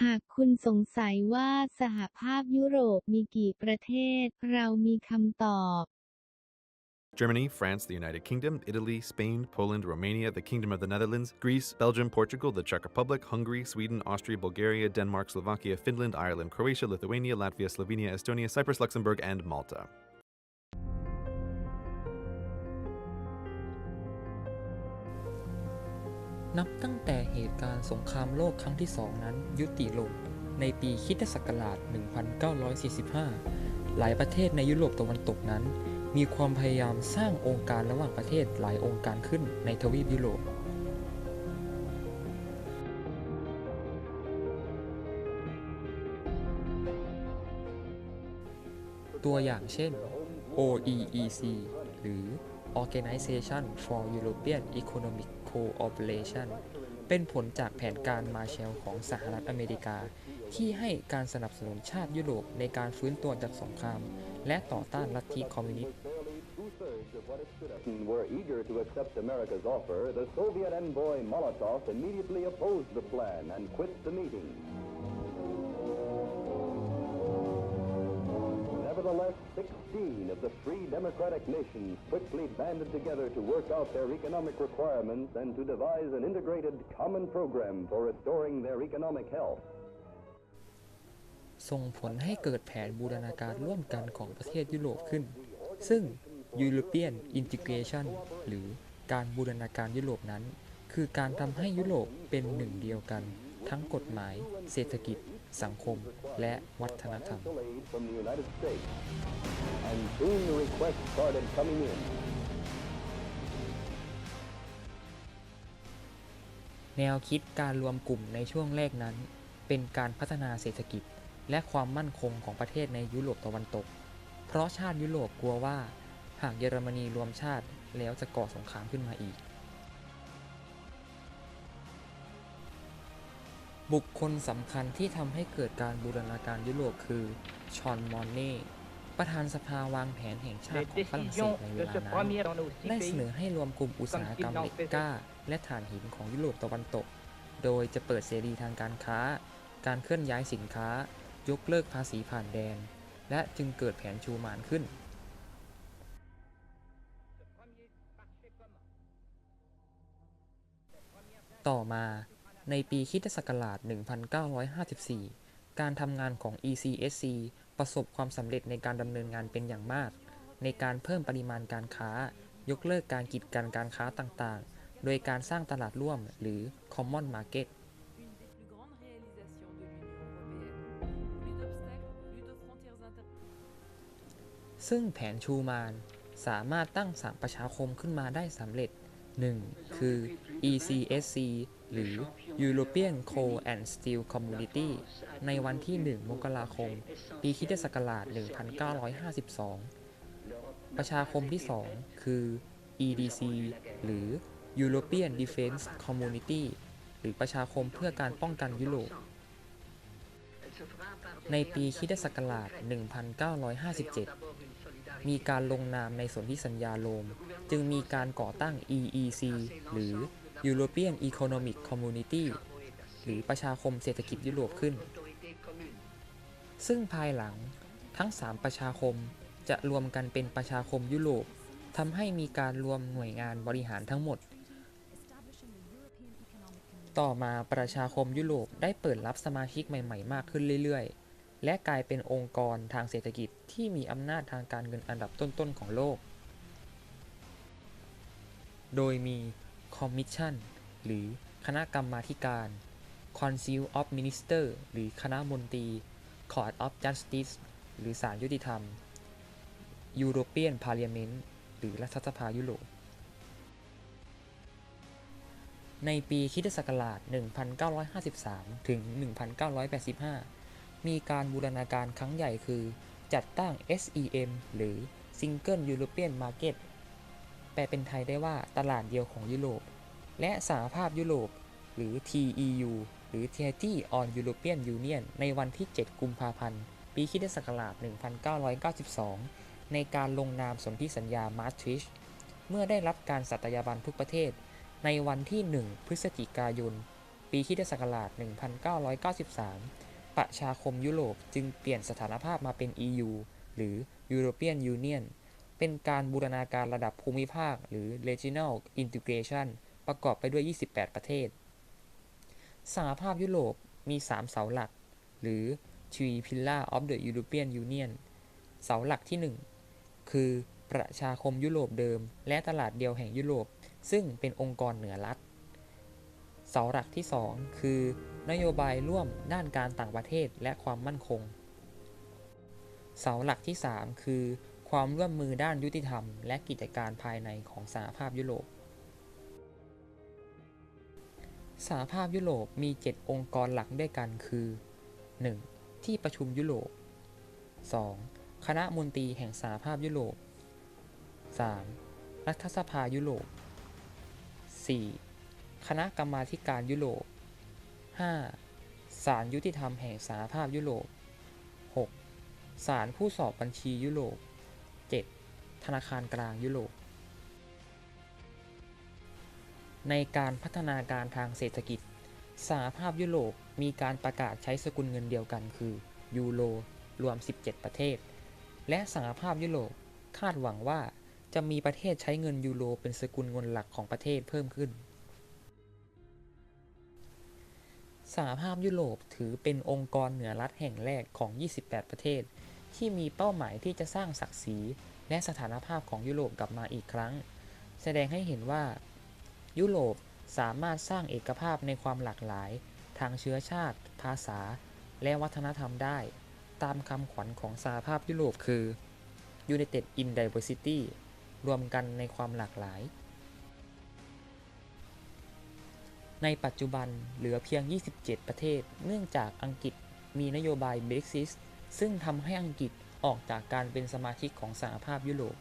หากคุณสงสัยว่าสหภาพยุโรปมีกี่ประเทศ เรามีคำตอบ Germany, France, the United Kingdom, Italy, Spain, Poland, Romania, the Kingdom of the Netherlands, Greece, Belgium, Portugal, the Czech Republic, Hungary, Sweden, Austria, Bulgaria, Denmark, Slovakia, Finland, Ireland, Croatia, Lithuania, Latvia, Slovenia, Estonia, Cyprus, Luxembourg, and Malta. นับตั้งแต่เหตุการณ์สงครามโลกครั้งที่สองนั้นยุติลงในปีคิตศักราช 1945 หลายประเทศในยุโรปตะวันตกนั้น มีความพยายามสร้างองค์การระหว่างประเทศหลายองค์การขึ้นในทวีปยุโรปตัวอย่างเช่น OEEC หรือ Organization for European Economic Cooperation เป็นผลจากแผนการมาแชลของสหรัฐอเมริกา ที่ให้การสนับสนุนชาติยุโรปในการฟื้นตัวจากสงคราม และต่อต้านลัทธิคอมมิวนิสต์ were eager to accept America's offer, the Soviet envoy Molotov immediately opposed the plan and quit the meeting. Nevertheless, 16 of the free democratic nations quickly banded together to work out their economic requirements and to devise an integrated common program for restoring their economic health. ส่งผลให้เกิดแผนบูรณาการร่วมกันของประเทศยุโรปขึ้น ซึ่ง European Integration หรือการบูรณาการยุโรปนั้น คือการทำให้ยุโรปเป็นหนึ่งเดียวกัน ทั้งกฎหมาย เศรษฐกิจ สังคม และวัฒนธรรม แนวคิดการรวมกลุ่มในช่วงแรกนั้น เป็นการพัฒนาเศรษฐกิจ และความมั่นคงของประเทศในยุโรปตะวันตก เพราะชาติยุโรปกลัวว่า หากเยอรมนีรวมชาติแล้วจะก่อสงครามขึ้นมาอีก บุคคลสำคัญที่ทำให้เกิดการบูรณาการยุโรปคือ ชอน มอนเน่ ประธานสภาวางแผนแห่งชาติของฝรั่งเศสในเวลานั้นได้เสนอให้รวมกลุ่มอุตสาหกรรมเหล็กก้า และถ่านหินของยุโรปตะวันตก โดยจะเปิดเสรีทางการค้า การเคลื่อนย้ายสินค้า ยกเลิกภาษีผ่านแดน และจึงเกิดแผนชูมานขึ้นต่อมา ในปีคริสตศักราช1954 การทำงานของ ECSC ประสบความสำเร็จในการดำเนินงานเป็นอย่างมาก ในการเพิ่มปริมาณการค้า ยกเลิกการกีดกันการค้าต่างๆ โดยการสร้างตลาดร่วมหรือ Common Market ซึ่งแผนชูมานสามารถตั้งสามประชาคมขึ้นมาได้สำเร็จ 1. คือ ECSC หรือ European Coal and Steel Community ในวันที่ 1 มกราคม ปีคิศักราช 1952 ประชาคมที่ 2 คือ EDC หรือ European Defense Community หรือประชาคมเพื่อการป้องกันยุโรป ในปีคิศักราช 1957 มีการลงนามในสนธิสัญญาโรม จึงมีการก่อตั้ง EEC หรือ European Economic Community หรือประชาคมเศรษฐกิจยุโรปขึ้น ซึ่งภายหลังทั้ง 3 ประชาคมจะรวมกันเป็นประชาคมยุโรปทำให้มีการรวมหน่วยงานบริหารทั้งหมด ต่อมาประชาคมยุโรปได้เปิดรับสมาชิกใหม่ ๆ มากขึ้นเรื่อยๆ และกลายเป็นองค์กรทางเศรษฐกิจที่มีอำนาจทางการเงินอันดับต้นๆของโลก โดยมี Commission หรือคณะกรรมาธิการ Council of Ministers หรือคณะมนตรี Court of Justice หรือศาลยุติธรรม European Parliament หรือรัฐสภายุโรป ในปีคริศักราช 1953 ถึง 1985 มีการบูรณาการครั้งใหญ่คือ จัดตั้ง SEM หรือ Single European Market แปลเป็นไทยได้ว่าตลาดเดียวของยุโรป และสหภาพยุโรป หรือ TEU หรือ Treaty on European Union ในวันที่ 7 กุมภาพันธ์ ปีคิศักราช 1992 ในการลงนามสนธิสัญญามาสทริชเมื่อได้รับการสัตยาบันทุกประเทศ ในวันที่ 1 พฤศจิกายน ปีคิศักราช 1993 ประชาคมยุโรปจึงเปลี่ยนสถานภาพมาเป็น EU หรือ European Union เป็นการบูรณาการระดับภูมิภาค หรือ Regional Integration ประกอบไปด้วย 28 ประเทศ สหภาพยุโรปมี 3 เสาหลัก หรือ Three Pillar of the European Union เสาหลักที่ 1 คือประชาคมยุโรปเดิม และตลาดเดียวแห่งยุโรป ซึ่งเป็นองค์กรเหนือรัฐ เสาหลักที่ 2 คือนโยบายร่วมด้านการต่างประเทศและความมั่นคง เสาหลักที่ 3 คือ ความร่วมมือด้านยุติธรรม และกิจการภายในของสหภาพยุโรป สหภาพยุโรปมี 7 องค์กรหลักด้วยกันคือ 1. ที่ประชุมยุโรป 2. คณะมนตรีแห่งสหภาพยุโรป 3. รัฐสภายุโรป 4. คณะกรรมาการยุโรป 5. ศาลยุติธรรมแห่งสหภาพยุโรป 6. ศาลผู้สอบบัญชียุโรป 7. ธนาคารกลางยุโรป ในการพัฒนาการทางเศรษฐกิจ สหภาพยุโรปมีการประกาศใช้สกุลเงินเดียวกันคือยูโรรวม 17 ประเทศ และสหภาพยุโรปคาดหวังว่าจะมีประเทศใช้เงินยูโรเป็นสกุลเงินหลักของประเทศเพิ่มขึ้น สหภาพยุโรปถือเป็นองค์กรเหนือรัฐแห่งแรกของ 28 ประเทศ ที่มีเป้าหมายที่จะสร้างศักดิ์ศรีและสถานภาพของยุโรปกลับมาอีกครั้ง แสดงให้เห็นว่า ยุโรปสามารถสร้างเอกภาพในความหลากหลาย ทางเชื้อชาติ ภาษา และวัฒนธรรมได้ ตามคำขวัญของสหภาพยุโรปคือ United in Diversity รวมกันในความหลากหลาย ในปัจจุบันเหลือเพียง 27 ประเทศ เนื่องจากอังกฤษมีนโยบาย Brexit ซึ่งทำให้อังกฤษออกจากการเป็นสมาชิกของสหภาพยุโรป